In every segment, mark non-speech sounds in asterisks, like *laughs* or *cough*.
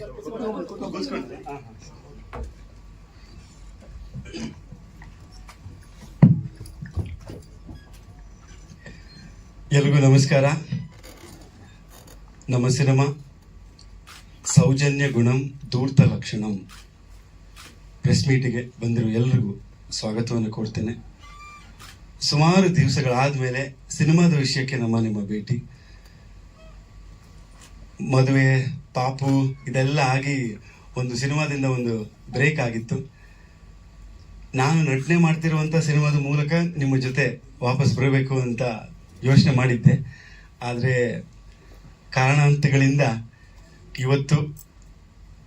ಎಲ್ರಿಗೂ ನಮಸ್ಕಾರ. ನಮ್ಮ ಸಿನಿಮಾ ಸೌಜನ್ಯ ಗುಣಂ ಧೂರ್ತ ಲಕ್ಷಣಂ. ಪ್ರೆಸ್ ಮೀಟಿಗೆ ಬಂದಿರೋ ಎಲ್ರಿಗೂ ಸ್ವಾಗತವನ್ನು ಕೊಡ್ತೇನೆ. ಸುಮಾರು ದಿವಸಗಳಾದ ಮೇಲೆ ಸಿನಿಮಾದ ವಿಷಯಕ್ಕೆ ನಮ್ಮ ನಿಮ್ಮ ಭೇಟಿ. ಮದುವೆ, ಪಾಪು, ಇದೆಲ್ಲ ಆಗಿ ಒಂದು ಸಿನಿಮಾದಿಂದ ಒಂದು ಬ್ರೇಕ್ ಆಗಿತ್ತು. ನಾನು ನಟನೆ ಮಾಡ್ತಿರುವಂಥ ಸಿನಿಮಾದ ಮೂಲಕ ನಿಮ್ಮ ಜೊತೆ ವಾಪಸ್ ಬರಬೇಕು ಅಂತ ಯೋಚನೆ ಮಾಡಿದ್ದೆ. ಆದರೆ ಕಾರಣಾಂತಗಳಿಂದ ಇವತ್ತು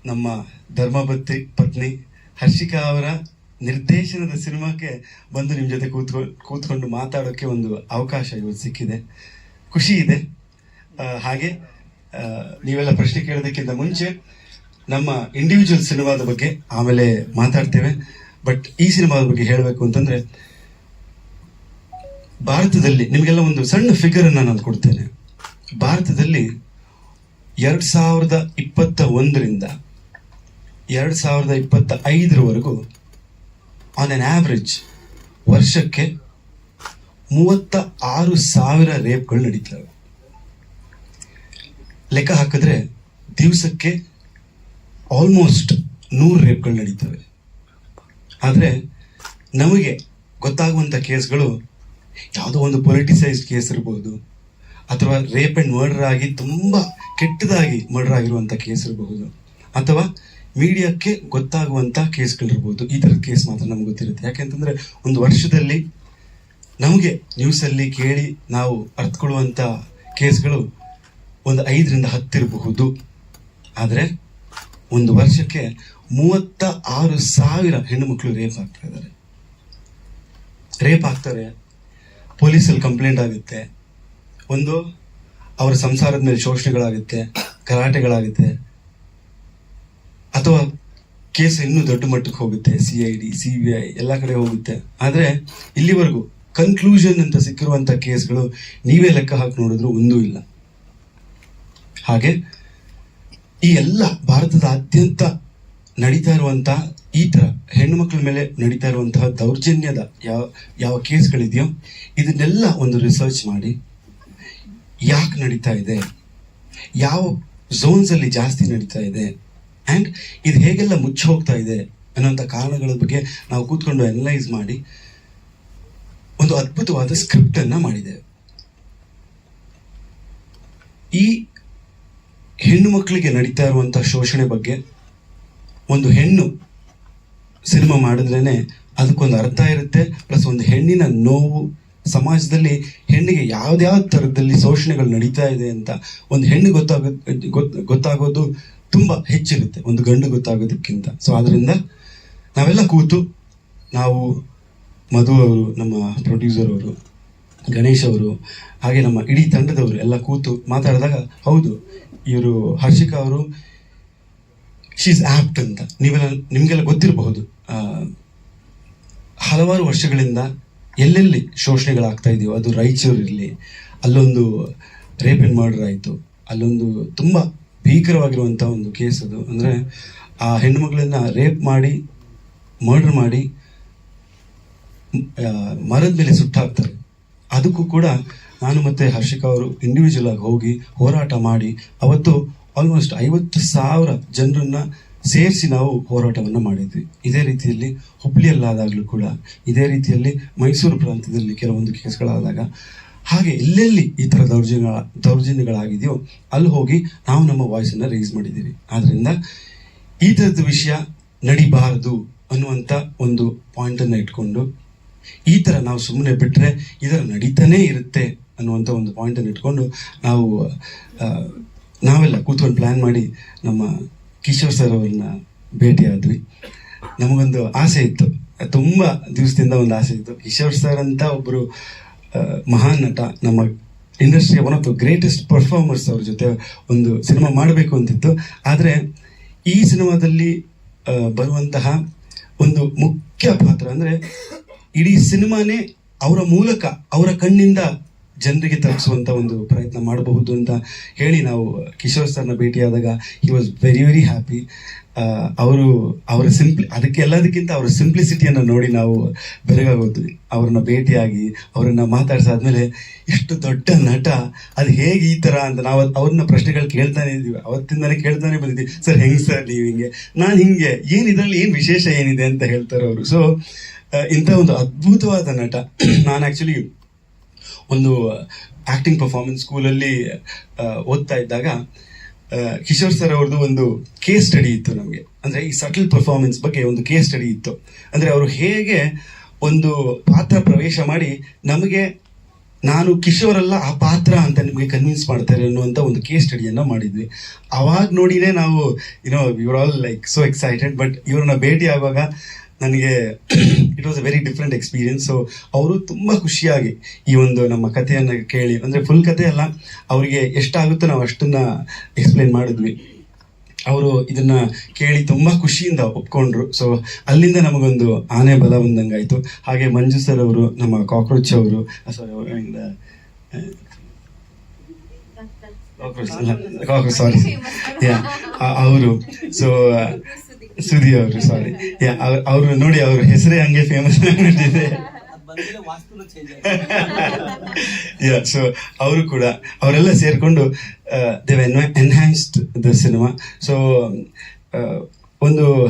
ನಮ್ಮ ಧರ್ಮಪತ್ನಿ, ಪತ್ನಿ ಹರ್ಷಿಕಾ ಅವರ ನಿರ್ದೇಶನದ ಸಿನಿಮಾಕ್ಕೆ ಬಂದು ನಿಮ್ಮ ಜೊತೆ ಕೂತ್ಕೊ, ಕೂತ್ಕೊಂಡು ಮಾತಾಡೋಕ್ಕೆ ಒಂದು ಅವಕಾಶ ಇವತ್ತು ಸಿಕ್ಕಿದೆ. ಖುಷಿ ಇದೆ. ಹಾಗೆ ನೀವೆಲ್ಲ ಪ್ರಶ್ನೆ ಕೇಳೋದಕ್ಕಿಂತ ಮುಂಚೆ ನಮ್ಮ ಇಂಡಿವಿಜುವಲ್ ಸಿನಿಮಾದ ಬಗ್ಗೆ ಆಮೇಲೆ ಮಾತಾಡ್ತೇವೆ. ಬಟ್ ಈ ಸಿನಿಮಾದ ಬಗ್ಗೆ ಹೇಳಬೇಕು ಅಂತಂದ್ರೆ, ಭಾರತದಲ್ಲಿ ನಿಮಗೆಲ್ಲ ಒಂದು ಸಣ್ಣ ಫಿಗರ್ ಅನ್ನ ನಾನು ಕೊಡ್ತೇನೆ. ಭಾರತದಲ್ಲಿ ಎರಡ್ ಸಾವಿರದ ಇಪ್ಪತ್ತ ಒಂದರಿಂದ ಎರಡ್ ಸಾವಿರದ ಇಪ್ಪತ್ತ ಐದರವರೆಗೂ ಆನ್ ಅನ್ ಆವ್ರೇಜ್ ವರ್ಷಕ್ಕೆ ಮೂವತ್ತ ಆರು ಸಾವಿರ ರೇಪ್ಗಳು ನಡೀತವೆ ಲೆಕ್ಕ ಹಾಕಿದ್ರೆ ದಿವಸಕ್ಕೆ ಆಲ್ಮೋಸ್ಟ್ ನೂರು ರೇಪ್ಗಳು ನಡೀತವೆ. ಆದರೆ ನಮಗೆ ಗೊತ್ತಾಗುವಂಥ ಕೇಸ್ಗಳು ಯಾವುದೋ ಒಂದು ಪೊಲಿಟಿಸೈಸ್ಡ್ ಕೇಸ್ ಇರಬಹುದು ಅಥವಾ ರೇಪ್ ಆ್ಯಂಡ್ ಮರ್ಡರ್ ಆಗಿ ತುಂಬ ಕೆಟ್ಟದಾಗಿ ಮರ್ಡರ್ ಆಗಿರುವಂಥ ಕೇಸ್ ಇರಬಹುದು ಅಥವಾ ಮೀಡಿಯಾಕ್ಕೆ ಗೊತ್ತಾಗುವಂಥ ಕೇಸ್ಗಳಿರ್ಬೋದು. ಈ ಥರದ ಕೇಸ್ ಮಾತ್ರ ನಮ್ಗೆ ಗೊತ್ತಿರುತ್ತೆ. ಯಾಕೆಂತಂದರೆ ಒಂದು ವರ್ಷದಲ್ಲಿ ನಮಗೆ ನ್ಯೂಸಲ್ಲಿ ಕೇಳಿ ನಾವು ಅರ್ಥಕೊಳ್ಳುವಂಥ ಕೇಸ್ಗಳು ಒಂದು ಐದರಿಂದ ಹತ್ತಿರಬಹುದು ಆದರೆ ಒಂದು ವರ್ಷಕ್ಕೆ ಮೂವತ್ತ ಆರು ಸಾವಿರ ಹೆಣ್ಣು ಮಕ್ಕಳು ರೇಪ್ ಆಗ್ತಾ ಇದ್ದಾರೆ. ರೇಪ್ ಆಗ್ತಾರೆ. ಪೊಲೀಸಲ್ಲಿ ಕಂಪ್ಲೇಂಟ್ ಆಗುತ್ತೆ. ಒಂದು, ಅವರ ಸಂಸಾರದ ಮೇಲೆ ಶೋಷಣೆಗಳಾಗುತ್ತೆ ಗಲಾಟೆಗಳಾಗುತ್ತೆ ಅಥವಾ ಕೇಸ್ ಇನ್ನೂ ದೊಡ್ಡ ಮಟ್ಟಕ್ಕೆ ಹೋಗುತ್ತೆ, C I D, C B I, ಎಲ್ಲ ಕಡೆ ಹೋಗುತ್ತೆ. ಆದರೆ ಇಲ್ಲಿವರೆಗೂ ಕನ್ಕ್ಲೂಷನ್ ಅಂತ ಸಿಕ್ಕಿರುವಂಥ ಕೇಸ್ಗಳು ನೀವೇ ಲೆಕ್ಕ ಹಾಕಿ ನೋಡಿದ್ರು ಒಂದೂ ಇಲ್ಲ. ಹಾಗೆ ಈ ಎಲ್ಲ ಭಾರತದಾದ್ಯಂತ ನಡೀತಾ ಇರುವಂತಹ ಈ ತರ ಹೆಣ್ಣು ಮಕ್ಕಳ ಮೇಲೆ ನಡೀತಾ ಇರುವಂತಹ ದೌರ್ಜನ್ಯದ ಯಾವ ಯಾವ ಕೇಸ್ಗಳಿದೆಯೋ ಇದನ್ನೆಲ್ಲ ಒಂದು ರಿಸರ್ಚ್ ಮಾಡಿ ಯಾಕೆ ನಡೀತಾ ಇದೆ, ಯಾವ ಝೋನ್ಸ್ ಅಲ್ಲಿ ಜಾಸ್ತಿ ನಡೀತಾ ಇದೆ ಅಂಡ್ ಇದು ಹೇಗೆಲ್ಲ ಮುಚ್ಚಿ ಹೋಗ್ತಾ ಇದೆ ಅನ್ನೋಂಥ ಕಾರಣಗಳ ಬಗ್ಗೆ ನಾವು ಕೂತ್ಕೊಂಡು ಅನಲೈಸ್ ಮಾಡಿ ಒಂದು ಅದ್ಭುತವಾದ ಸ್ಕ್ರಿಪ್ಟನ್ನು ಮಾಡಿದ್ದೇವೆ. ಈ ಹೆಣ್ಣು ಮಕ್ಕಳಿಗೆ ನಡೀತಾ ಇರುವಂಥ ಶೋಷಣೆ ಬಗ್ಗೆ ಒಂದು ಹೆಣ್ಣು ಸಿನಿಮಾ ಮಾಡಿದ್ರೇ ಅದಕ್ಕೊಂದು ಅರ್ಥ ಇರುತ್ತೆ. ಪ್ಲಸ್ ಒಂದು ಹೆಣ್ಣಿನ ನೋವು ಸಮಾಜದಲ್ಲಿ ಹೆಣ್ಣಿಗೆ ಯಾವ್ದ್ಯಾವ ಥರದಲ್ಲಿ ಶೋಷಣೆಗಳು ನಡೀತಾ ಇದೆ ಅಂತ ಒಂದು ಹೆಣ್ಣು ಗೊತ್ತಾಗೋ, ಗೊತ್- ಗೊತ್ತಾಗೋದು ತುಂಬಾ ಹೆಚ್ಚಿರುತ್ತೆ. ಒಂದು ಗಂಡು ಗೊತ್ತಾಗೋದಕ್ಕಿಂತ. ಸೊ ಆದ್ರಿಂದ ನಾವೆಲ್ಲ ಕೂತು ನಾವು ಮಧು ಅವರು, ನಮ್ಮ ಪ್ರೊಡ್ಯೂಸರ್ ಅವರು, ಗಣೇಶ್ ಅವರು, ಹಾಗೆ ನಮ್ಮ ಇಡೀ ತಂಡದವರು ಎಲ್ಲ ಕೂತು ಮಾತಾಡಿದಾಗ ಹೌದು ಇವರು ಹರ್ಷಿಕಾ ಅವರು ಶೀಸ್ ಆಪ್ಟ್ ಅಂತ. ನೀವೆಲ್ಲ, ನಿಮಗೆಲ್ಲ ಗೊತ್ತಿರಬಹುದು. ಹಲವಾರು ವರ್ಷಗಳಿಂದ ಎಲ್ಲೆಲ್ಲಿ ಶೋಷಣೆಗಳಾಗ್ತಾ ಇದೆಯೋ, ಅದು ರಾಯಚೂರಿರಲಿ ಅಲ್ಲೊಂದು ರೇಪ್ ಅಂಡ್ ಮರ್ಡರ್ ಆಯಿತು, ಅಲ್ಲೊಂದು ತುಂಬ ಭೀಕರವಾಗಿರುವಂಥ ಒಂದು ಕೇಸ್ ಅದು. ಅಂದರೆ, ಆ ಹೆಣ್ಣುಮಗಳನ್ನು ರೇಪ್ ಮಾಡಿ, ಮರ್ಡರ್ ಮಾಡಿ ಮರದ ಮೇಲೆ ಸುಟ್ಟಾಕ್ತಾರೆ. ಅದಕ್ಕೂ ಕೂಡ ನಾನು ಮತ್ತೆ ಹರ್ಷಿಕಾ ಅವರು ಇಂಡಿವಿಜುವಲ್ ಆಗಿ ಹೋಗಿ ಹೋರಾಟ ಮಾಡಿ ಅವತ್ತು ಆಲ್ಮೋಸ್ಟ್ ಐವತ್ತು ಸಾವಿರ ಜನರನ್ನ ಸೇರಿಸಿ ನಾವು ಹೋರಾಟವನ್ನ ಮಾಡಿದ್ವಿ. ಇದೇ ರೀತಿಯಲ್ಲಿ ಹುಬ್ಳಿಯಲ್ಲಾದಾಗಲೂ ಕೂಡ, ಇದೇ ರೀತಿಯಲ್ಲಿ ಮೈಸೂರು ಪ್ರಾಂತ್ಯದಲ್ಲಿ ಕೆಲವೊಂದು ಕೇಸ್ಗಳಾದಾಗ ಹಾಗೆ ಎಲ್ಲೆಲ್ಲಿ ಈ ಥರ ದೌರ್ಜನ್ಯ, ದೌರ್ಜನ್ಯಗಳಾಗಿದೆಯೋ ಅಲ್ಲಿ ಹೋಗಿ ನಾವು ನಮ್ಮ ವಾಯ್ಸನ್ನು ರೈಸ್ ಮಾಡಿದ್ದೀವಿ. ಆದ್ದರಿಂದ ಈ ಥರದ ವಿಷಯ ನಡಿಬಾರದು ಅನ್ನುವಂಥ ಒಂದು ಪಾಯಿಂಟನ್ನು ಇಟ್ಕೊಂಡು ಈ ಥರ ನಾವು ಸುಮ್ಮನೆ ಬಿಟ್ಟರೆ ಇದರ ನಡೀತಾನೇ ಇರುತ್ತೆ ಅನ್ನುವಂಥ ಒಂದು ಪಾಯಿಂಟನ್ನು ಇಟ್ಕೊಂಡು ನಾವು ನಾವೆಲ್ಲ ಕೂತ್ಕೊಂಡು ಪ್ಲ್ಯಾನ್ ಮಾಡಿ ನಮ್ಮ ಕಿಶೋರ್ ಸರ್ ಅವ್ರನ್ನ ಭೇಟಿಯಾದ್ವಿ ನಮಗೊಂದು ಆಸೆ ಇತ್ತು. ತುಂಬ ದಿವಸದಿಂದ ಒಂದು ಆಸೆ ಇತ್ತು. ಕಿಶೋರ್ ಸರ್ ಅಂತ ಒಬ್ಬರು ಮಹಾನ್ ನಟ, ನಮ್ಮ ಇಂಡಸ್ಟ್ರಿಯ one of the greatest performers ಅವ್ರ ಜೊತೆ ಒಂದು ಸಿನಿಮಾ ಮಾಡಬೇಕು ಅಂತಿತ್ತು. ಆದರೆ ಈ ಸಿನಿಮಾದಲ್ಲಿ ಬರುವಂತಹ ಒಂದು ಮುಖ್ಯ ಪಾತ್ರ ಅಂದರೆ ಇಡೀ ಸಿನಿಮಾನೇ ಅವರ ಮೂಲಕ, ಅವರ ಕಣ್ಣಿಂದ ಜನರಿಗೆ ತಲುಪಿಸುವಂತ ಒಂದು ಪ್ರಯತ್ನ ಮಾಡಬಹುದು ಅಂತ ಹೇಳಿ ನಾವು ಕಿಶೋರ್ ಸರ್ನ ಭೇಟಿಯಾದಾಗ he was very very happy ಅವರು ಅವರ ಸಿಂಪ್ಲಿ ಅದಕ್ಕೆ ಎಲ್ಲದಕ್ಕಿಂತ ಅವರ ಸಿಂಪ್ಲಿಸಿಟಿಯನ್ನು ನೋಡಿ ನಾವು ಬೆರಗಾಗೋದ್ವಿ ಅವ್ರನ್ನ ಭೇಟಿಯಾಗಿ, ಅವರನ್ನ ಮಾತಾಡ್ಸಾದ್ಮೇಲೆ ಇಷ್ಟು ದೊಡ್ಡ ನಟ, ಅದು ಹೇಗೆ ಈ ಥರ ಅಂತ ನಾವು ಅವ್ರನ್ನ ಪ್ರಶ್ನೆಗಳು ಕೇಳ್ತಾನೆ ಇದ್ದೀವಿ. ಅವತ್ತಿಂದಾನೆ ಕೇಳ್ತಾನೆ ಬಂದಿದ್ದೀವಿ. ಸರ್, ಹೆಂಗೆ ಸರ್ ನೀವು ಹಿಂಗೆ? ನಾನು ಹಿಂಗೆ. ಏನು ಇದರಲ್ಲಿ ಏನು ವಿಶೇಷ ಏನಿದೆ? ಅಂತ ಹೇಳ್ತಾರೆ ಅವರು. ಸೊ ಇಂಥ ಒಂದು ಅದ್ಭುತವಾದ ನಟ. *clears throat* ನಾನು ಆಕ್ಚುಲಿ ಒಂದು ಆ್ಯಕ್ಟಿಂಗ್ ಪರ್ಫಾರ್ಮೆನ್ಸ್ ಸ್ಕೂಲಲ್ಲಿ ಓದ್ತಾ ಇದ್ದಾಗ ಕಿಶೋರ್ ಸರ್ ಅವ್ರದ್ದು ಒಂದು ಕೇಸ್ ಸ್ಟಡಿ ಇತ್ತು ನಮಗೆ. ಅಂದರೆ ಈ ಸಟಲ್ ಪರ್ಫಾರ್ಮೆನ್ಸ್ ಬಗ್ಗೆ ಒಂದು ಕೇಸ್ ಸ್ಟಡಿ ಇತ್ತು. ಅಂದರೆ ಅವರು ಹೇಗೆ ಒಂದು ಪಾತ್ರ ಪ್ರವೇಶ ಮಾಡಿ ನಮಗೆ, ನಾನು ಕಿಶೋರ್ ಅಲ್ಲ, ಆ ಪಾತ್ರ ಅಂತ ನಿಮಗೆ ಕನ್ವಿನ್ಸ್ ಮಾಡ್ತಾರೆ ಅನ್ನುವಂಥ ಒಂದು ಕೇಸ್ ಸ್ಟಡಿಯನ್ನು ಮಾಡಿದ್ವಿ. ಅವಾಗ ನೋಡಿನೇ ನಾವು you know all like so excited but ಇವ್ರನ್ನ ಭೇಟಿ ಆಗುವಾಗ ನನಗೆ it was a very different experience so ಅವರು ತುಂಬ ಖುಷಿಯಾಗಿ ಈ ಒಂದು ನಮ್ಮ ಕಥೆಯನ್ನು ಕೇಳಿ, ಅಂದರೆ ಫುಲ್ ಕಥೆ ಅಲ್ಲ, ಅವರಿಗೆ ಎಷ್ಟಾಗುತ್ತೋ ನಾವು ಅಷ್ಟನ್ನ ಎಕ್ಸ್ಪ್ಲೈನ್ ಮಾಡಿದ್ವಿ. ಅವರು ಇದನ್ನ ಕೇಳಿ ತುಂಬ ಖುಷಿಯಿಂದ ಒಪ್ಕೊಂಡ್ರು. ಸೊ ಅಲ್ಲಿಂದ ನಮಗೊಂದು ಆನೆ ಬಲ ಬಂದಂಗಾಯಿತು. ಹಾಗೆ ಮಂಜು ಸರ್ ಅವರು, ನಮ್ಮ ಕಾಕ್ರೋಚ್ ಅವರು ಸಾರಿ ಕಾಕ್ರೋಚ್ ಸಾರಿ ಅವರು. ಸೊ ಸುದಿ ಅವರು ಸಾರಿ ಅವರು ನೋಡಿ ಅವ್ರ ಹೆಸರೇ ಹಂಗೆ ಫೇಮಸ್ ಆಗ್ಬಿಟ್ಟಿದೆ. ಯಾ ಸೊ ಅವರು ಕೂಡ, ಅವರೆಲ್ಲ ಸೇರ್ಕೊಂಡು they've enhanced the cinema so ಒಂದು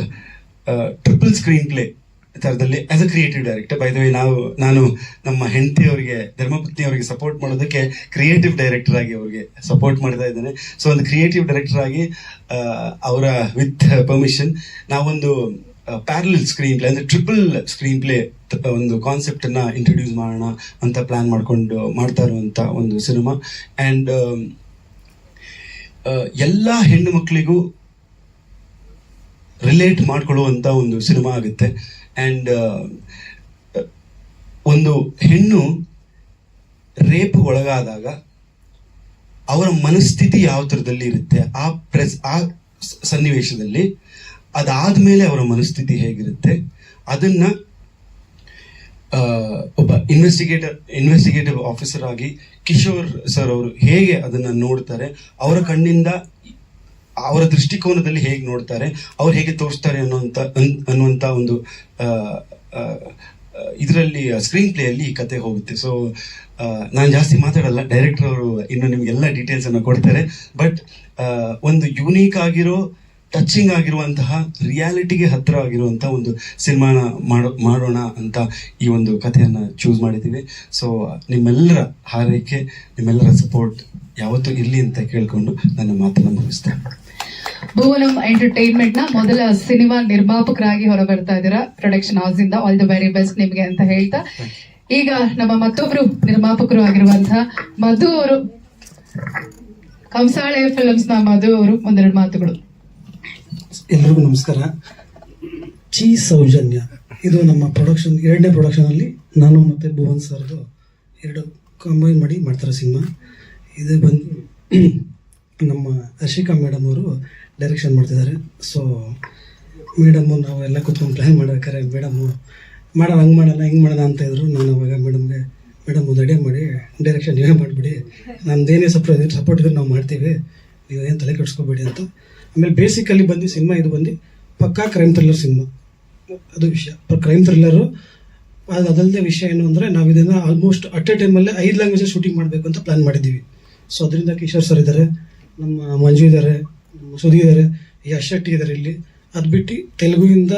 ಟ್ರಿಪಲ್ ಸ್ಕ್ರೀನ್ ಪ್ಲೇ ಥರದಲ್ಲಿ as a creative director by the way ನಾವು, ನಾನು ನಮ್ಮ ಹೆಂಡತಿ ಅವರಿಗೆ ಧರ್ಮಪತ್ನಿ ಅವರಿಗೆ ಸಪೋರ್ಟ್ ಮಾಡೋದಕ್ಕೆ ಕ್ರಿಯೇಟಿವ್ ಡೈರೆಕ್ಟರ್ ಆಗಿ ಅವರಿಗೆ ಸಪೋರ್ಟ್ ಮಾಡ್ತಾ ಇದ್ದೇನೆ. ಸೊ ಒಂದು ಕ್ರಿಯೇಟಿವ್ ಡೈರೆಕ್ಟರ್ ಆಗಿ ಅವರ ವಿತ್ ಪರ್ಮಿಷನ್ ನಾವೊಂದು ಪ್ಯಾರಲಲ್ ಸ್ಕ್ರೀನ್ ಪ್ಲೇ ಅಂದ್ರೆ ಟ್ರಿಪಲ್ ಸ್ಕ್ರೀನ್ ಪ್ಲೇ ಒಂದು ಕಾನ್ಸೆಪ್ಟ್ ಅನ್ನ ಇಂಟ್ರೊಡ್ಯೂಸ್ ಮಾಡೋಣ ಅಂತ ಪ್ಲಾನ್ ಮಾಡ್ಕೊಂಡು, ಮಾಡ್ತಾ ಇರುವಂತ ಒಂದು ಸಿನಿಮಾ ಅಂಡ್ ಎಲ್ಲ ಹೆಣ್ಣು ಮಕ್ಕಳಿಗೂ ರಿಲೇಟ್ ಮಾಡ್ಕೊಳ್ಳುವಂತ ಒಂದು ಸಿನಿಮಾ ಆಗುತ್ತೆ. ಅಂಡ್ ಒಂದು ಹೆಣ್ಣು ರೇಪ್ ಒಳಗಾದಾಗ ಅವರ ಮನಸ್ಥಿತಿ ಯಾವ ಥರದಲ್ಲಿ ಇರುತ್ತೆ? ಆ ಪ್ರೆಸ್, ಆ ಸನ್ನಿವೇಶದಲ್ಲಿ ಅದಾದ ಮೇಲೆ ಅವರ ಮನಸ್ಥಿತಿ ಹೇಗಿರುತ್ತೆ? ಅದನ್ನು ಒಬ್ಬ ಇನ್ವೆಸ್ಟಿಗೇಟರ್ ಇನ್ವೆಸ್ಟಿಗೇಟಿವ್ ಆಫೀಸರ್ ಆಗಿ ಕಿಶೋರ್ ಸರ್ ಅವರು ಹೇಗೆ ಅದನ್ನು ನೋಡ್ತಾರೆ? ಅವರ ಕಣ್ಣಿಂದ ಅವರ ದೃಷ್ಟಿಕೋನದಲ್ಲಿ ಹೇಗೆ ನೋಡ್ತಾರೆ, ಅವ್ರು ಹೇಗೆ ತೋರಿಸ್ತಾರೆ ಅನ್ನುವಂಥ ಅನ್- ಅನ್ನುವಂತ ಒಂದು ಇದರಲ್ಲಿ ಸ್ಕ್ರೀನ್ ಪ್ಲೇಯಲ್ಲಿ ಈ ಕತೆ ಹೋಗುತ್ತೆ. ಸೊ ನಾನು ಜಾಸ್ತಿ ಮಾತಾಡಲ್ಲ ಡೈರೆಕ್ಟರ್ ಅವರು ಇನ್ನು ನಿಮ್ಗೆಲ್ಲ ಡೀಟೇಲ್ಸ್ ಅನ್ನ ಕೊಡ್ತಾರೆ. ಬಟ್ ಒಂದು ಯೂನೀಕ್ ಆಗಿರೋ ಟಚಿಂಗ್ ಆಗಿರುವಂತಹ ರಿಯಾಲಿಟಿಗೆ ಹತ್ತಿರ ಒಂದು ಸಿನಿಮಾನ ಮಾಡೋ, ಮಾಡೋಣ ಅಂತ ಈ ಒಂದು ಕಥೆಯನ್ನ ಚೂಸ್ ಮಾಡಿದ್ದೀವಿ. ಸೊ ನಿಮ್ಮೆಲ್ಲರ ಹಾರೈಕೆ, ನಿಮ್ಮೆಲ್ಲರ ಸಪೋರ್ಟ್ ಯಾವತ್ತೂ ಇರಲಿ ಅಂತ ಕೇಳ್ಕೊಂಡು ನನ್ನ ಮಾತನ್ನು ಮುಗಿಸ್ತೇನೆ ಭುವನಂ ಎಂಟರ್ಟೈನ್ಮೆಂಟ್ನ ಮೊದಲ ಸಿನಿಮಾ ನಿರ್ಮಾಪಕರಾಗಿ ಹೊರ ಬರ್ತಾ ಇದ್ದೀರಾ ಪ್ರೊಡಕ್ಷನ್ ಹೌಸ್ ಇಂದ. ಆಲ್ ದ ವೆರಿ ಬೆಸ್ಟ್ ನಿಮ್ಗೆ ಅಂತ ಹೇಳ್ತಾ. ಈಗ ನಮ್ಮ ಮತ್ತೊಬ್ರು ನಿರ್ಮಾಪಕರು ಆಗಿರುವಂತಹ ಮಧು ಅವರು. ಕಂಸಾಳೆ ಫಿಲ್ಮ್ಸ್ನ ಮಧು ಅವರು, ಒಂದೆರಡು ಮಾತುಗಳು. ಎಲ್ರಿಗೂ ನಮಸ್ಕಾರ. ಚೀ ಸೌಜನ್ಯ. ಇದು ನಮ್ಮ ಪ್ರೊಡಕ್ಷನ್ ಎರಡನೇ ಪ್ರೊಡಕ್ಷನಲ್ಲಿ ನಾನು ಮತ್ತು ಭುವನ್ ಸರ್ದು ಎರಡು ಕಂಬೈನ್ ಮಾಡಿ ಮಾಡ್ತಾರೆ ಸಿನಿಮಾ ಇದು ಬಂದು *clears throat* ನಮ್ಮ ಹರ್ಷಿಕಾ ಮೇಡಮ್ ಅವರು ಡೈರೆಕ್ಷನ್ ಮಾಡ್ತಿದ್ದಾರೆ. ಸೊ ಮೇಡಮ್ಮು ನಾವು ಎಲ್ಲ ಕೂತ್ಕೊಂಡು ಪ್ಲ್ಯಾನ್ ಮಾಡ್ಬೇಕಾರೆ ಮೇಡಮ್ಮು ಮಾಡೋಣ ಹಂಗೆ ಮಾಡೋಣ ಹಿಂಗೆ ಮಾಡೋಣ ಅಂತ ಇದ್ರು. ನಾನು ಅವಾಗ ಮೇಡಮ್ಗೆ ಮೇಡಮ್ ಒಂದು ಅಡಿಗೆ ಮಾಡಿ ಡೈರೆಕ್ಷನ್ ನೀವೇ ಮಾಡಿಬಿಡಿ. ನಮ್ದೇನೇ ಸಪೋರ್ಟ್ ಸಪೋರ್ಟ್ ಇದ್ರೆ ನಾವು ಮಾಡ್ತೀವಿ. ನೀವು ಏನು ತಲೆ ಕೆಡಿಸ್ಕೋಬೇಡಿ ಅಂತ ಆಮೇಲೆ ಬೇಸಿಕಲ್ಲಿ ಬಂದು ಸಿನಿಮಾ ಇದು ಬಂದು ಪಕ್ಕಾ ಕ್ರೈಮ್ ಥ್ರಿಲ್ಲರ್ ಸಿನಿಮಾ ಅದು ವಿಷಯ. ಕ್ರೈಮ್ ಥ್ರಿಲ್ಲರು ಅದು ಅದಲ್ಲದೆ ವಿಷಯ ಏನು ಅಂದರೆ ನಾವು ಇದನ್ನು ಆಲ್ಮೋಸ್ಟ್ ಅಟ್ ಎ ಟೈಮಲ್ಲೇ ಐದು ಲ್ಯಾಂಗ್ವೇಜ್ ಶೂಟಿಂಗ್ ಮಾಡಬೇಕು ಅಂತ ಪ್ಲ್ಯಾನ್ ಮಾಡಿದ್ದೀವಿ. ಸೊ ಅದರಿಂದ ಕಿಶೋರ್ ಸರ್ ಇದ್ದಾರೆ ನಮ್ಮ ಮಂಜು ಇದ್ದಾರೆ ನಮ್ಮ ಇದ್ದಾರೆ ಯಶ್ ಶೆಟ್ಟಿ ಇದ್ದಾರೆ ಇಲ್ಲಿ. ಅದು ಬಿಟ್ಟು ತೆಲುಗುವಿಂದ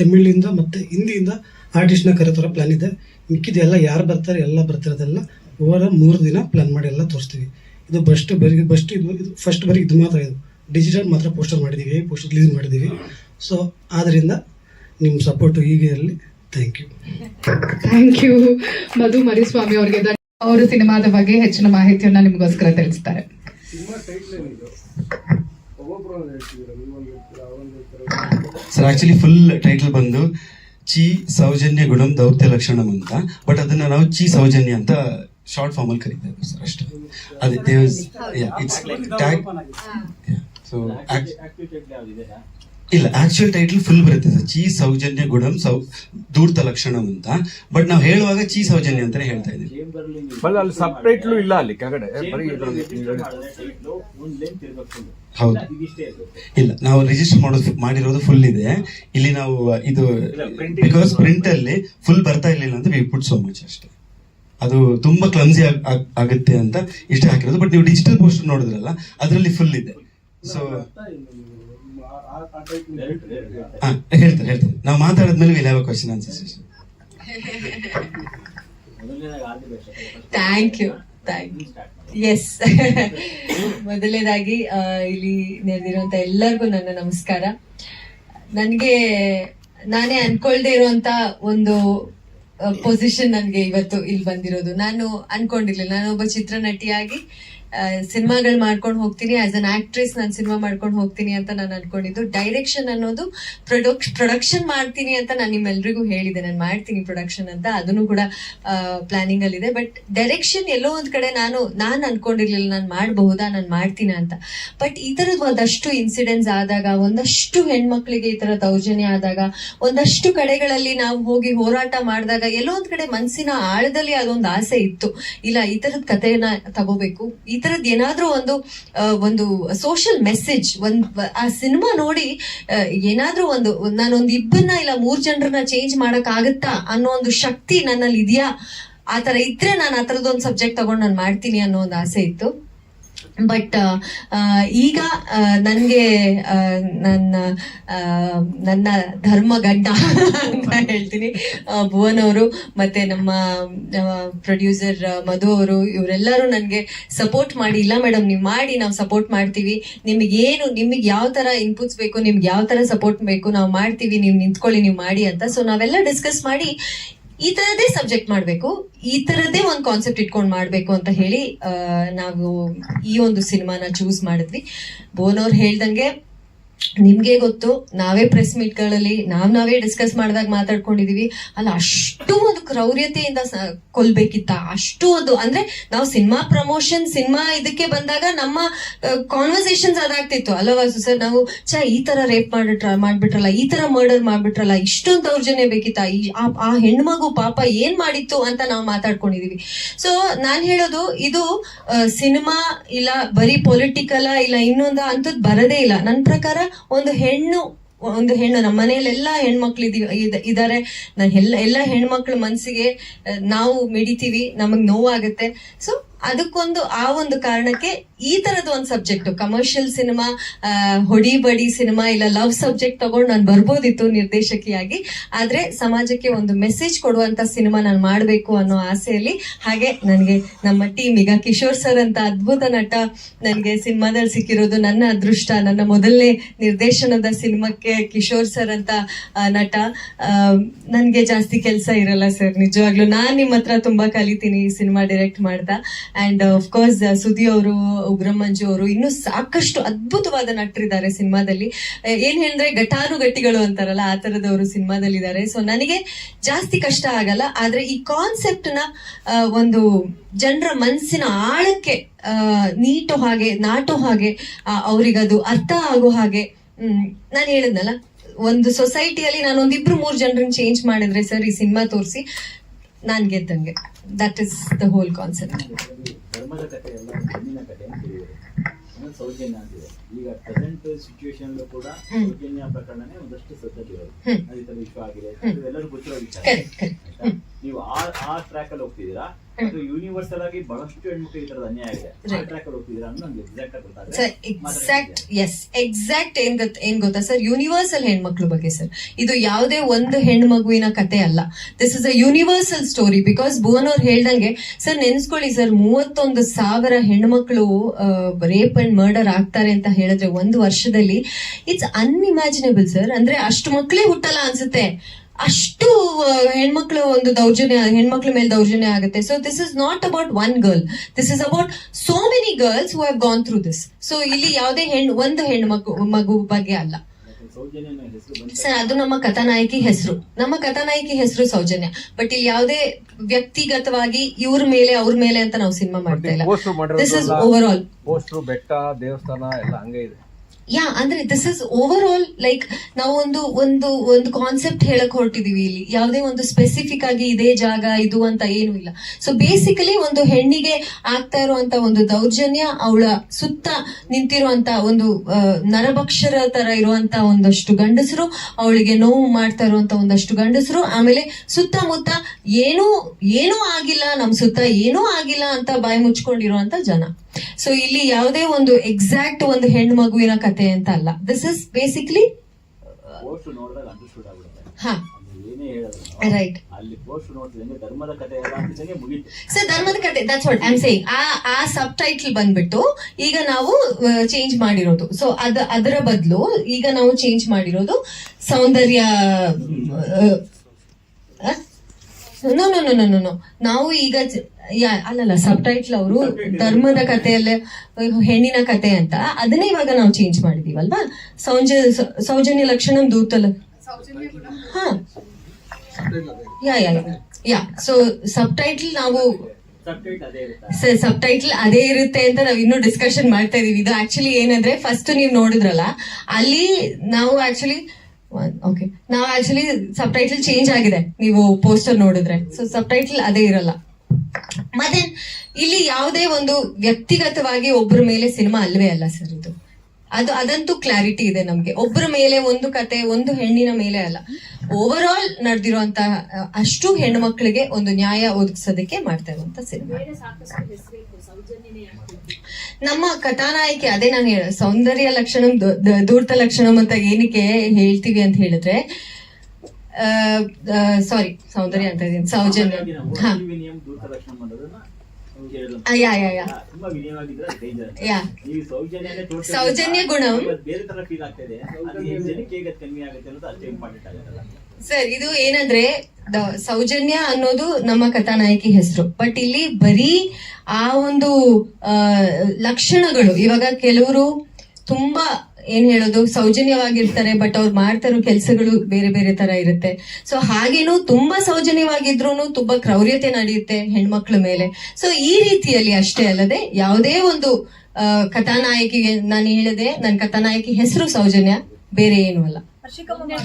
ತಮಿಳಿಂದ ಮತ್ತು ಹಿಂದಿಯಿಂದ ಆರ್ಟಿಸ್ಟ್ನ ಕರೆ ಥರ ಪ್ಲ್ಯಾನ್ ಇದೆ. ಮಿಕ್ಕಿದೆಲ್ಲ ಯಾರು ಬರ್ತಾರೆ, ಎಲ್ಲ ಬರ್ತಿರೋದೆಲ್ಲ ಓವರ ಮೂರು ದಿನ ಪ್ಲ್ಯಾನ್ ಮಾಡಿ ಎಲ್ಲ ತೋರಿಸ್ತೀವಿ. ಇದು ಬಸ್ಟ್ ಬರೀ ಬಸ್ಟ್ ಇದು ಇದು ಫಸ್ಟ್ ಬರೀ ಇದು ಮಾತ್ರ ಇದು. ಡಿಜಿಟಲ್ ಮಾತ್ರ ಪೋಸ್ಟರ್ ಮಾಡಿದ್ದೀವಿ ಪೋಸ್ಟರ್ ರಿಲೀಸ್ ಮಾಡಿದ್ದೀವಿ ಸೊ ಆದ್ದರಿಂದ ನಿಮ್ಮ ಸಪೋರ್ಟು ಹೀಗೆ ಇರಲಿ. Thank you thank you Madhu Mariswamy ಅವರಿಗೆ ಅವರು ಸಿನಿಮಾದ ಬಗ್ಗೆ ಹೆಚ್ಚಿನ ಮಾಹಿತಿಯನ್ನು ನಿಮಗೋಸ್ಕರ ತಿಳಿಸ್ತಾರೆ. ಸರ್ ಆಕ್ಚುಲಿ ಫುಲ್ ಟೈಟಲ್ ಬಂದು ಚಿ ಸೌಜನ್ಯ ಗುಣಂ ದೌತ್ಯ ಲಕ್ಷಣಂ ಅಂತ. ಬಟ್ ಅದನ್ನ ನಾವು ಚಿ ಸೌಜನ್ಯ ಅಂತ ಶಾರ್ಟ್ ಫಾರ್ಮ್ ಅಲ್ಲಿ ಇದ್ದೀವಿ ಸರ್ ಅಷ್ಟೇ. ಅದೇ ದೇವ್ ಇಟ್ಸ್ ಟ್ಯಾಗ್ ಸೊ ಇಲ್ಲ ಆಕ್ಚುಯಲ್ ಟೈಟಲ್ ಫುಲ್ ಬರುತ್ತೆ ಸರ್. ಚೀ ಸೌಜನ್ಯ ಗುಣಂ ಸೌ ದೂರ್ತ ಲಕ್ಷಣ ಅಂತ. ಬಟ್ ನಾವು ಹೇಳುವಾಗ ಚೀ ಸೌಜನ್ಯ ಅಂತ ಹೇಳ್ತಾ ಇದ್ದೀವಿ. ಬಟ್ ಅಲ್ಲಿ ಸಬ್ ಇಲ್ಲ ಅಲ್ಲಿ ಕೆಳಗಡೆ. ಬರೀ ಹೌದು. ಇಲ್ಲ ನಾವು ರಿಜಿಸ್ಟರ್ ಮಾಡೋದು ಮಾಡಿರೋದು ಫುಲ್ ಇದೆ. ಇಲ್ಲಿ ನಾವು ಇದು ಬಿಕಾಸ್ ಪ್ರಿಂಟ್ ಅಲ್ಲಿ ಫುಲ್ ಬರ್ತಾ ಇರ್ಲಿಲ್ಲ ಅಂತ ವಿ ಪುಟ್ ಸೋ ಮಚ್ ಅಷ್ಟೇ. ಅದು ತುಂಬಾ ಕ್ಲಮ್ಸಿ ಆಗುತ್ತೆ ಅಂತ ಇಷ್ಟ ಹಾಕಿರೋದು. ಬಟ್ ನೀವು ಡಿಜಿಟಲ್ ಪೋಸ್ಟರ್ ನೋಡಿದ್ರಲ್ಲ ಅದರಲ್ಲಿ ಫುಲ್ ಇದೆ. ಸೊ ಹೇಳ್ತಾರೆ ಹೇಳ್ತಾರೆ. ನಾವು ಮಾತಾಡಿದ್ಮೇಲೆ will have question answer session thank you thank you yes ಮೊದಲನೇದಾಗಿ ಆ, ಇಲ್ಲಿ ನೆರೆದಿರುವಂತ ಎಲ್ಲರಿಗೂ ನನ್ನ ನಮಸ್ಕಾರ. ನನಗೆ ನಾನೇ ಅನ್ಕೊಳ್ದೆ ಇರುವಂತ ಒಂದು ಪೊಸಿಷನ್ ನನಗೆ ಇವತ್ತು ಇಲ್ಲಿ ಬಂದಿರೋದು. ನಾನು ಅನ್ಕೊಂಡಿರ್ಲಿಲ್ಲ. ನಾನು ಒಬ್ಬ ಚಿತ್ರನಟಿಯಾಗಿ ಸಿನಿಮಾಗಳು ಮಾಡ್ಕೊಂಡು ಹೋಗ್ತೀನಿ ಆಸ್ ಅನ್ ಆಕ್ಟ್ರೆಸ್ ನಾನು ಸಿನಿಮಾ ಮಾಡ್ಕೊಂಡು ಹೋಗ್ತೀನಿ ಅಂತ ನಾನು ಅನ್ಕೊಂಡಿದ್ದು. ಡೈರೆಕ್ಷನ್ ಅನ್ನೋದು ಪ್ರೊಡಕ್ಷ ಪ್ರೊಡಕ್ಷನ್ ಮಾಡ್ತೀನಿ ಅಂತ ನಾನು ನಿಮ್ಮೆಲ್ರಿಗೂ ಹೇಳಿದೆ. ನಾನು ಮಾಡ್ತೀನಿ ಪ್ರೊಡಕ್ಷನ್ ಅಂತ, ಅದನ್ನು ಕೂಡ ಪ್ಲಾನಿಂಗ್ ಅಲ್ಲಿದೆ. ಬಟ್ ಡೈರೆಕ್ಷನ್ ಎಲ್ಲೋ ಒಂದ್ ಕಡೆ ನಾನು ನಾನು ಅನ್ಕೊಂಡಿರ್ಲಿಲ್ಲ, ನಾನು ಮಾಡಬಹುದಾ, ನಾನು ಮಾಡ್ತೀನ ಅಂತ. ಬಟ್ ಈ ತರದ್ ಒಂದಷ್ಟು ಇನ್ಸಿಡೆಂಟ್ಸ್ ಆದಾಗ, ಒಂದಷ್ಟು ಹೆಣ್ಮಕ್ಳಿಗೆ ಈ ತರ ದೌರ್ಜನ್ಯ ಆದಾಗ, ಒಂದಷ್ಟು ಕಡೆಗಳಲ್ಲಿ ನಾವು ಹೋಗಿ ಹೋರಾಟ ಮಾಡಿದಾಗ, ಎಲ್ಲೋ ಒಂದ್ ಕಡೆ ಮನಸ್ಸಿನ ಆಳದಲ್ಲಿ ಅದೊಂದು ಆಸೆ ಇತ್ತು. ಇಲ್ಲ, ಈ ತರದ್ ಕಥೆಯನ್ನ ತಗೋಬೇಕು, ಈ ತರದ್ ಏನಾದ್ರೂ ಒಂದು ಒಂದು ಸೋಷಿಯಲ್ ಮೆಸೇಜ್ ಒಂದ್, ಆ ಸಿನಿಮಾ ನೋಡಿ ಏನಾದ್ರೂ ಒಂದು, ನಾನೊಂದು ಇಬ್ಬರನ್ನ ಇಲ್ಲ ಮೂರ್ ಜನರನ್ನ ಚೇಂಜ್ ಮಾಡಕ್ ಆಗತ್ತಾ ಅನ್ನೋ ಒಂದು ಶಕ್ತಿ ನನ್ನಲ್ಲಿ ಇದೆಯಾ ಆ ತರ ಇದ್ರೆ ನಾನು ಆ ಸಬ್ಜೆಕ್ಟ್ ತಗೊಂಡು ನಾನು ಮಾಡ್ತೀನಿ ಅನ್ನೋ ಒಂದು ಆಸೆ ಇತ್ತು. ಬಟ್ ಈಗ ಆ, ನನ್ಗೆ ನನ್ನ ನನ್ನ ಧರ್ಮ ಗಂಡ ಅಂತ ಹೇಳ್ತೀನಿ. ಭುವನ್ ಅವರು ಮತ್ತೆ ನಮ್ಮ ಪ್ರೊಡ್ಯೂಸರ್ ಮಧು ಅವರು ಇವರೆಲ್ಲರೂ ನನಗೆ ಸಪೋರ್ಟ್ ಮಾಡಿ ಇಲ್ಲ ಮೇಡಮ್ ನೀವು ಮಾಡಿ ನಾವು ಸಪೋರ್ಟ್ ಮಾಡ್ತೀವಿ. ನಿಮಗೆ ಏನು ನಿಮಗೆ ಯಾವ ತರ ಇನ್ಪುಟ್ಸ್ ಬೇಕು ನಿಮ್ಗೆ ಯಾವ ತರ ಸಪೋರ್ಟ್ ಬೇಕು ನಾವು ಮಾಡ್ತೀವಿ ನೀವು ನಿಂತ್ಕೊಳ್ಳಿ ನೀವು ಮಾಡಿ ಅಂತ. ಸೊ ನಾವೆಲ್ಲ ಡಿಸ್ಕಸ್ ಮಾಡಿ ಈ ತರದೇ ಸಬ್ಜೆಕ್ಟ್ ಮಾಡ್ಬೇಕು, ಈ ತರದೇ ಒಂದು ಕಾನ್ಸೆಪ್ಟ್ ಇಟ್ಕೊಂಡು ಮಾಡ್ಬೇಕು ಅಂತ ಹೇಳಿ ನಾವು ಈ ಒಂದು ಸಿನಿಮಾನ ಚೂಸ್ ಮಾಡಿದ್ವಿ. ಬೋನ್ ಅವ್ರು ಹೇಳ್ದಂಗೆ ನಿಮ್ಗೆ ಗೊತ್ತು, ನಾವೇ ಪ್ರೆಸ್ ಮೀಟ್ಗಳಲ್ಲಿ, ನಾವ್ ನಾವೇ ಡಿಸ್ಕಸ್ ಮಾಡಿದಾಗ ಮಾತಾಡ್ಕೊಂಡಿದೀವಿ. ಅಲ್ಲ, ಅಷ್ಟು ಒಂದು ಕ್ರೌರ್ಯತೆಯಿಂದ ಕೊಲ್ಬೇಕಿತ್ತ, ಅಷ್ಟು ಅದು ಅಂದ್ರೆ ನಾವು ಸಿನಿಮಾ ಪ್ರಮೋಷನ್ ಸಿನಿಮಾ ಇದಕ್ಕೆ ಬಂದಾಗ ನಮ್ಮ ಕಾನ್ವರ್ಸೇಷನ್ಸ್ ಅದಾಗ್ತಿತ್ತು. ಅಲ್ಲವಾ ಸರ್, ನಾವು ಚ ಈ ತರ ರೇಪ್ ಮಾಡಿಟ್ರ, ಮಾಡ್ಬಿಟ್ರಲ್ಲ, ಈ ತರ ಮರ್ಡರ್ ಮಾಡ್ಬಿಟ್ರಲ್ಲ, ಇಷ್ಟೊಂದು ದೌರ್ಜನ್ಯ ಬೇಕಿತ್ತ, ಈ, ಆ- ಆ ಹೆಣ್ಮಗು ಪಾಪ ಏನ್ ಮಾಡಿತ್ತು ಅಂತ ನಾವು ಮಾತಾಡ್ಕೊಂಡಿದೀವಿ. ಸೊ ನಾನ್ ಹೇಳೋದು, ಇದು ಸಿನಿಮಾ, ಇಲ್ಲ, ಬರೀ ಪೊಲಿಟಿಕಲ್ ಇಲ್ಲ, ಇನ್ನೊಂದ ಅಂತದ್ ಬರದೇ ಇಲ್ಲ. ನನ್ನ ಪ್ರಕಾರ ಒಂದು ಹೆಣ್ಣು ಒಂದು ಹೆಣ್ಣು, ನಮ್ಮ ಮನೆಯಲ್ಲೆಲ್ಲ ಹೆಣ್ಮಕ್ಳು ಇದ್ದಾರೆ ಎಲ್ಲ ಎಲ್ಲ ಹೆಣ್ಮಕ್ಳ ಮನ್ಸಿಗೆ ನಾವು ಮಿಡಿತೀವಿ, ನಮಗ್ ನೋವಾಗುತ್ತೆ. ಸೊ ಅದಕ್ಕೊಂದು ಆ ಒಂದು ಕಾರಣಕ್ಕೆ ಈ ತರದ ಒಂದು ಸಬ್ಜೆಕ್ಟ್ ಕಮರ್ಷಿಯಲ್ ಸಿನಿಮಾ ಹೊಡಿ ಬಡಿ ಸಿನಿಮಾ ಇಲ್ಲ ಲವ್ ಸಬ್ಜೆಕ್ಟ್ ತಗೊಂಡು ನಾನು ಬರ್ಬೋದಿತ್ತು ನಿರ್ದೇಶಕಿಯಾಗಿ. ಆದ್ರೆ ಸಮಾಜಕ್ಕೆ ಒಂದು ಮೆಸೇಜ್ ಕೊಡುವಂತ ಸಿನಿಮಾ ನಾನು ಮಾಡಬೇಕು ಅನ್ನೋ ಆಸೆಯಲ್ಲಿ ಹಾಗೆ ನನಗೆ ನಮ್ಮ ಟೀಮ್ ಈಗ ಕಿಶೋರ್ ಸರ್ ಅಂತ ಅದ್ಭುತ ನಟ ನನಗೆ ಸಿನಿಮಾದಲ್ಲಿ ಸಿಕ್ಕಿರೋದು ನನ್ನ ಅದೃಷ್ಟ, ನನ್ನ ಮೊದಲನೇ ನಿರ್ದೇಶನದ ಸಿನಿಮಾಕ್ಕೆ ಕಿಶೋರ್ ಸರ್ ಅಂತ ನಟ. ನನಗೆ ಜಾಸ್ತಿ ಕೆಲಸ ಇರಲ್ಲ ಸರ್ ನಿಜವಾಗ್ಲೂ ನಾನು ನಿಮ್ಮ ಹತ್ರ ತುಂಬಾ ಕಲಿತೀನಿ ಈ ಸಿನಿಮಾ ಡೈರೆಕ್ಟ್ ಮಾಡ್ತಾ. ಅಂಡ್ ಕೋರ್ಸ್ ಸುದಿ ಅವರು ಉಗ್ರಂ ಮಂಜು ಅವರು ಇನ್ನು ಸಾಕಷ್ಟು ಅದ್ಭುತವಾದ ನಟರಿದ್ದಾರೆ ಸಿನಿಮಾದಲ್ಲಿ. ಏನ್ ಹೇಳಿದ್ರೆ ಘಟಾನುಘಟಿಗಳು ಅಂತಾರಲ್ಲ, ಆ ತರದವರು ಸಿನಿಮಾದಲ್ಲಿ ಇದ್ದಾರೆ ಸೊ ನನಗೆ ಜಾಸ್ತಿ ಕಷ್ಟ ಆಗಲ್ಲ, ಆದ್ರೆ ಈ ಕಾನ್ಸೆಪ್ಟ್ನ ಒಂದು ಜನರ ಮನಸ್ಸಿನ ಆಳಕ್ಕೆ ನೀಟೋ ಹಾಗೆ, ನಾಟೋ ಹಾಗೆ ಅವರಿಗದು ಅರ್ಥ ಆಗೋ ಹಾಗೆ ನಾನು ಹೇಳಿದ್ನಲ್ಲ, ಒಂದು ಸೊಸೈಟಿಯಲ್ಲಿ ನಾನು ಒಂದಿಬ್ರು ಮೂರು ಜನರನ್ನ ಚೇಂಜ್ ಮಾಡಿದ್ರೆ ಸರ್ ಈ ಸಿನಿಮಾ ತೋರಿಸಿ ನಾನ್ ಗೆದ್ದಂಗೆ. That is the whole concept ಧರ್ಮದ ಕಥೆ ಎಲ್ಲ ಹೆಣ್ಣಿನ ಕಥೆ ಅಂತ ಹೇಳಿದ್ರು ಆಮೇಲೆ ಸೌಜನ್ಯ ಅಂತಿದೆ ಈಗ ಪ್ರೆಸೆಂಟ್ ಸಿಚುವೇಶನ್ ಕೂಡ. ಸೌಜನ್ಯ ಪ್ರಕರಣನೇ ಒಂದಷ್ಟು ಸದ್ದಲ್ಲಿರೋದು ಅದೇ ಅದಿತರ ವಿಶ್ವ ಆಗಿದೆ ಎಲ್ಲರೂ ಗೊತ್ತಿರೋ ವಿಚಾರ ನೀವು ಆ ಆ ಟ್ರ್ಯಾಕ್ ಅಲ್ಲಿ ಹೋಗ್ತಿದ್ದೀರಾ? ಅದು ಯೂನಿವರ್ಸಲ್ ಆಗಿ ಬಹಳಷ್ಟು ಹೆಣ್ಮಕ್ಳು ಈ ತರದ ಅನ್ಯಾಯ. ಟ್ರ್ಯಾಕ್ ಅಲ್ಲಿ ಹೋಗ್ತಿದ್ದೀರಾ ಅನ್ನೋ ನಮ್ಗೆ ಎಕ್ಸಾಕ್ಟ್ ಆಗಿ ಗೊತ್ತಾದ್ರೆ ಸರ್ ಎಕ್ಸಾಕ್ಟ್ ಎಸ್ ಎಕ್ಸಾಕ್ಟ್ ಏನ್ ಗೊತ್ತ ಏನ್ ಗೊತ್ತಾ ಸರ್ ಯೂನಿವರ್ಸಲ್ ಹೆಣ್ಮಕ್ಳು ಬಗ್ಗೆ ಸರ್ ಇದು ಯಾವುದೇ ಒಂದು ಹೆಣ್ಮಗುವಿನ ಕತೆ ಅಲ್ಲ. This is a universal story because Bhuvan ಅವ್ರು ಹೇಳ್ದಂಗೆ ಸರ್ ನೆನ್ಸ್ಕೊಳ್ಳಿ ಸರ್ ಮೂವತ್ತೊಂದು ಸಾವಿರ ಹೆಣ್ಮಕ್ಳು ರೇಪ್ ಅಂಡ್ ಮರ್ಡರ್ ಆಗ್ತಾರೆ ಅಂತ ಹೇಳಿದ್ರೆ ಒಂದು ವರ್ಷದಲ್ಲಿ ಇಟ್ಸ್ ಅನ್ಇಮ್ಯಾಜಿನೇಬಲ್ ಸರ್ ಅಂದ್ರೆ ಅಷ್ಟು ಮಕ್ಕಳೇ ಹುಟ್ಟಲ್ಲ ಅನ್ಸುತ್ತೆ. ಅಷ್ಟು ಹೆಣ್ಮಕ್ಳು ಒಂದು ದೌರ್ಜನ್ಯ ಹೆಣ್ಮಕ್ಳ ಮೇಲೆ ದೌರ್ಜನ್ಯ ಆಗುತ್ತೆ. So this is not about one girl this is about so many girls who have gone through this so ಇಲ್ಲಿ ಯಾವುದೇ ಹೆಣ್ಣು ಒಂದು ಹೆಣ್ಣು ಮಗು ಮಗು ಬಗ್ಗೆ ಅಲ್ಲ. ಸರ್ ಅದು ನಮ್ಮ ಕಥಾನಾಯಕಿ ಹೆಸರು. ನಮ್ಮ ಕಥಾನಾಯಕಿ ಹೆಸರು ಸೌಜನ್ಯ. ಬಟ್ ಇಲ್ಲಿ ಯಾವುದೇ ವ್ಯಕ್ತಿಗತವಾಗಿ ಇವ್ರ ಮೇಲೆ ಅವ್ರ ಮೇಲೆ ಅಂತ ನಾವು ಸಿನಿಮಾ ಮಾಡ್ತಾ ಇಲ್ಲ. ದಿಸ್ ಇಸ್ ಓವರ್ ಆಲ್ ಬೆಟ್ಟ ದೇವಸ್ಥಾನ ಎಲ್ಲ ಹಂಗೆ ಇದೆ. ಯಾ ಅಂದ್ರೆ this is overall like ನಾವು ಒಂದು ಒಂದು ಒಂದು ಕಾನ್ಸೆಪ್ಟ್ ಹೇಳಕ್ ಹೊರಟಿದೀವಿ ಇಲ್ಲಿ. ಯಾವುದೇ ಒಂದು ಸ್ಪೆಸಿಫಿಕ್ ಆಗಿ ಇದೇ ಜಾಗ, ಇದು ಅಂತ ಏನು ಇಲ್ಲ. ಸೊ ಬೇಸಿಕಲಿ ಒಂದು ಹೆಣ್ಣಿಗೆ ಆಗ್ತಾ ಇರುವಂತ ಒಂದು ದೌರ್ಜನ್ಯ, ಅವಳ ಸುತ್ತ ನಿಂತಿರುವಂತ ಒಂದು ನರಭಕ್ಷರ ತರ ಇರುವಂತ ಒಂದಷ್ಟು ಗಂಡಸರು, ಅವಳಿಗೆ ನೋವು ಮಾಡ್ತಾ ಇರುವಂತ ಒಂದಷ್ಟು ಗಂಡಸರು, ಆಮೇಲೆ ಸುತ್ತಮುತ್ತ ಏನೂ ಏನೂ ಆಗಿಲ್ಲ, ನಮ್ ಸುತ್ತ ಏನೂ ಆಗಿಲ್ಲ ಅಂತ ಬಾಯಿ ಮುಚ್ಕೊಂಡಿರುವಂತ ಜನ. ಸೊ ಇಲ್ಲಿ ಯಾವುದೇ ಒಂದು ಎಕ್ಸಾಕ್ಟ್ ಒಂದು ಹೆಣ್ಣು ಮಗುವಿನ ಕತೆ ಅಂತ ಅಲ್ಲ. ದಿಸ್ ಇಸ್ ಬೇಸಿಕ್ಲಿ ಹಾ. ರೈಟ್ ಸರ್ ಧರ್ಮದ ಕತೆ ದಟ್ಸ್ ವಾಟ್ ಸೇಯಿಂಗ್ ಆ ಆ ಸಬ್ ಟೈಟಲ್ ಬಂದ್ಬಿಟ್ಟು ಈಗ ನಾವು ಚೇಂಜ್ ಮಾಡಿರೋದು. ಸೊ ಅದ ಅದರ ಬದಲು ಈಗ ನಾವು ಚೇಂಜ್ ಮಾಡಿರೋದು ಸೌಂದರ್ಯ no no no no no ನಾವು ಈಗ ಅಲ್ಲಲ್ಲ ಸಬ್ ಟೈಟ್ಲ್ ಅವರು ಧರ್ಮದ ಕಥೆಯಲ್ಲ ಹೆಣ್ಣಿನ ಕತೆ ಅಂತ. ಅದನ್ನೇ ಇವಾಗ ನಾವು ಚೇಂಜ್ ಮಾಡಿದೀವಲ್ವಾ? ಸೌಜ ಸೌಜನ್ಯ ಲಕ್ಷಣ ದೂತಲ ಹಾ. Yeah yeah yeah. So subtitle ನಾವು ಸಬ್ಟೈಟ್ ಅದೇ ಇರುತ್ತೆ. ಸಬ್ ಟೈಟಲ್ ಅದೇ ಇರುತ್ತೆ ಅಂತ ನಾವ್ ಇನ್ನೂ ಡಿಸ್ಕಷನ್ ಮಾಡ್ತಾ ಇದೀವಿ. ಇದು ಆಕ್ಚುಲಿ ಏನಂದ್ರೆ ಫಸ್ಟ್ ನೀವು ನೋಡಿದ್ರಲ್ಲ ಅಲ್ಲಿ ನಾವು ಆಕ್ಚುಲಿ ಓಕೆ ನಾವು ಆಕ್ಚುಲಿ ಸಬ್ ಟೈಟ್ಲ್ ಚೇಂಜ್ ಆಗಿದೆ. ನೀವು ಪೋಸ್ಟರ್ ನೋಡಿದ್ರೆ. ಸೊ ಸಬ್ ಟೈಟಲ್ ಅದೇ ಇರಲ್ಲ. ಮತ್ತೆ ಇಲ್ಲಿ ಯಾವುದೇ ಒಂದು ವ್ಯಕ್ತಿಗತವಾಗಿ ಒಬ್ಬರ ಮೇಲೆ ಸಿನಿಮಾ ಅಲ್ವೇ ಅಲ್ಲ ಸರ್ ಇದು. ಅದು, ಅದಂತೂ ಕ್ಲಾರಿಟಿ ಇದೆ ನಮ್ಗೆ. ಒಬ್ಬರ ಮೇಲೆ ಒಂದು ಕತೆ, ಒಂದು ಹೆಣ್ಣಿನ ಮೇಲೆ ಅಲ್ಲ. ಓವರ್ ಆಲ್ ನಡೆದಿರುವಂತಹ, ಅಷ್ಟು ಹೆಣ್ಣು ಮಕ್ಕಳಿಗೆ ಒಂದು ನ್ಯಾಯ ಒದಗಿಸೋದಕ್ಕೆ ಮಾಡ್ತಾ ಇರುವಂತ ಸಿನಿಮಾ. ನಮ್ಮ ಕಥಾನಾಯಕಿ, ಅದೇ ನಾನು ಹೇಳ, ಸೌಂದರ್ಯ ಲಕ್ಷಣಂ ದೂರ್ತ ಲಕ್ಷಣಂ ಅಂತ ಏನಕ್ಕೆ ಹೇಳ್ತೀವಿ ಅಂತ ಹೇಳಿದ್ರೆ ಸಾರಿ ಸೌಂದರ್ಯ ಅಂತ ಇದ್ದೀನಿ. ಸೌಜನ್ಯ. ಸೌಜನ್ಯ ಗುಣ. ಸರ್ ಇದು ಏನಂದ್ರೆ ದ- ಸೌಜನ್ಯ ಅನ್ನೋದು ನಮ್ಮ ಕಥಾನಾಯಕಿ ಹೆಸರು. ಬಟ್ ಇಲ್ಲಿ ಬರೀ ಆ ಒಂದು ಲಕ್ಷಣಗಳು. ಇವಾಗ ಕೆಲವರು ತುಂಬಾ ಏನ್ ಹೇಳೋದು? ಸೌಜನ್ಯವಾಗಿರ್ತಾರೆ ಬಟ್ ಅವ್ರು ಮಾಡ್ತಾ ಇರೋ ಕೆಲಸಗಳು ಬೇರೆ ಬೇರೆ ತರ ಇರುತ್ತೆ. ಸೊ ಹಾಗೇನು ತುಂಬಾ ಸೌಜನ್ಯವಾಗಿದ್ರು ತುಂಬಾ ಕ್ರೌರ್ಯತೆ ನಡೆಯುತ್ತೆ ಹೆಣ್ಮಕ್ಳ ಮೇಲೆ. ಸೊ ಈ ರೀತಿಯಲ್ಲಿ ಅಷ್ಟೇ ಅಲ್ಲದೆ, ಯಾವುದೇ ಒಂದು ಕಥಾನಾಯಕಿಗೆ ನಾನು ಹೇಳಿದೆ, ನನ್ನ ಕಥಾನಾಯಕಿ ಹೆಸರು ಸೌಜನ್ಯ, ಬೇರೆ ಏನು ಅಲ್ಲ.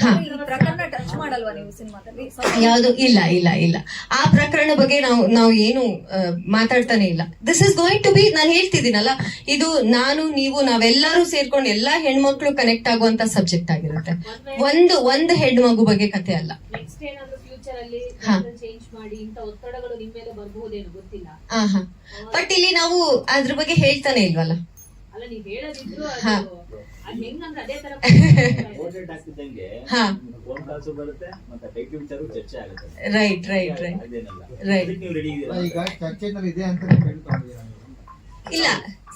ಹಾ. ಈ ಪ್ರಕರಣ ಟಚ್ ಮಾಡಲ್ವಾ ನೀವು ಸಿನಿಮಾದಲ್ಲಿ? ಯಾವುದು? ಇಲ್ಲ ಇಲ್ಲ ಇಲ್ಲ. ಆ ಪ್ರಕರಣ ಬಗ್ಗೆ ನಾವು ನಾವು ಏನು ಮಾತಾಡ್ತಾನೆ ಇಲ್ಲ. This is going to be ನಾನು ಹೇಳ್ತಿದ್ದೀನಲ್ಲ ಇದು ನಾನು ನೀವು ನಾವೆಲ್ಲರೂ ಸೇರ್ಕೊಂಡು ಎಲ್ಲಾ ಹೆಣ್ಮಕ್ಳು ಕನೆಕ್ಟ್ ಆಗುವಂತ ಸಬ್ಜೆಕ್ಟ್ ಆಗಿರುತ್ತೆ. ಒಂದು ಒಂದು ಹೆಣ್ಮಗು ಬಗ್ಗೆ ಕತೆ ಅಲ್ಲ. ನೆಕ್ಸ್ಟ್ ಏನಾದ್ರೂ ಫ್ಯೂಚರ್ ಅಲ್ಲಿ ಚೇಂಜ್ ಮಾಡಿ ಇಂತ ಒತ್ತಡಗಳು ನಿಮ್ ಮೇಲೆ ಬರ್ಬಹುದೇನೋ ಗೊತ್ತಿಲ್ಲ. ಆ ಬಟ್ ಇಲ್ಲಿ ನಾವು ಅದ್ರ ಬಗ್ಗೆ ಹೇಳ್ತಾನೆ ಇಲ್ವಲ್ಲ? ಅಲ್ಲ ನೀವ್ ಹೇಳೋದಿದ್ರು ಹಾ. ಅದು ಅದ್ ಹೆಂಗಂದ್ರೆ ಅದೇ ತರ *laughs* ಓಟೆಡ್ ಆಗ್ತಿದ್ದಂಗೆ ಹಾ. ಫೋನ್ ಕಾಲ್ಸ್ ಬರುತ್ತೆ ಮತ್ತೆ ಟೈಟಿಲ್ ಚರ್ಚೆ ಆಗುತ್ತೆ ರೈಟ್ ರೈಟ್ ರೈಟ್ ಅದೇನಲ್ಲ Right. ನೀವು ರೆಡಿ ಇದೀರಾ ಈಗ ಚರ್ಚೆನಲ್ಲಿ ಇದೆ ಅಂತ ಹೇಳ್ಕೊಂಡಿದ್ದೀರಾ ಇಲ್ಲ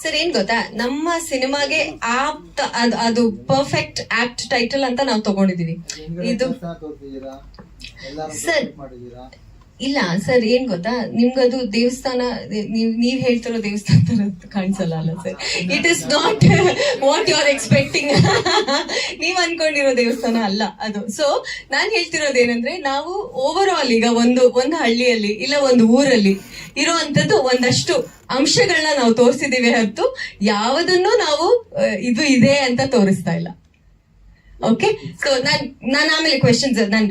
ಸರ್ ಏನ್ ಗೊತ್ತಾ ನಮ್ಮ ಸಿನಿಮಾಗೆ ಆಪ್ತ ಅದು ಅದು ಪರ್ಫೆಕ್ಟ್ ಆಕ್ಟ್ ಟೈಟಲ್ ಅಂತ ನಾವು ತಗೊಂಡಿದೀವಿ ಇದು ಸರ್. ಇಲ್ಲ, ಸರ್, ಏನ್ ಗೊತ್ತಾ? ನಿಮ್ಗದು ದೇವಸ್ಥಾನ, ನೀವ್ ನೀವ್ ಹೇಳ್ತಿರೋ ದೇವಸ್ಥಾನ ತರ ಕಾಣಿಸಲ್ಲ ಅಲ್ಲ, sir? It is not what you are expecting ನೀವ್ ಅನ್ಕೊಂಡಿರೋ ದೇವಸ್ಥಾನ ಅಲ್ಲ ಅದು. ಸೊ ನಾನ್ ಹೇಳ್ತಿರೋದೇನಂದ್ರೆ ನಾವು ಓವರ್ ಆಲ್ ಈಗ ಒಂದು ಒಂದು ಹಳ್ಳಿಯಲ್ಲಿ ಇಲ್ಲ, ಒಂದು ಊರಲ್ಲಿ ಇರುವಂತದ್ದು ಒಂದಷ್ಟು ಅಂಶಗಳನ್ನ ನಾವು ತೋರಿಸಿದೀವಿ ಹೊರತು ಯಾವುದನ್ನು ನಾವು ಇದು ಇದೆ ಅಂತ ತೋರಿಸ್ತಾ ಇಲ್ಲ. ಓಕೆ ಸೊ ನಾನ್, ನಾನು ಆಮೇಲೆ ಕ್ವೆಶನ್ಸ್ ನಾನು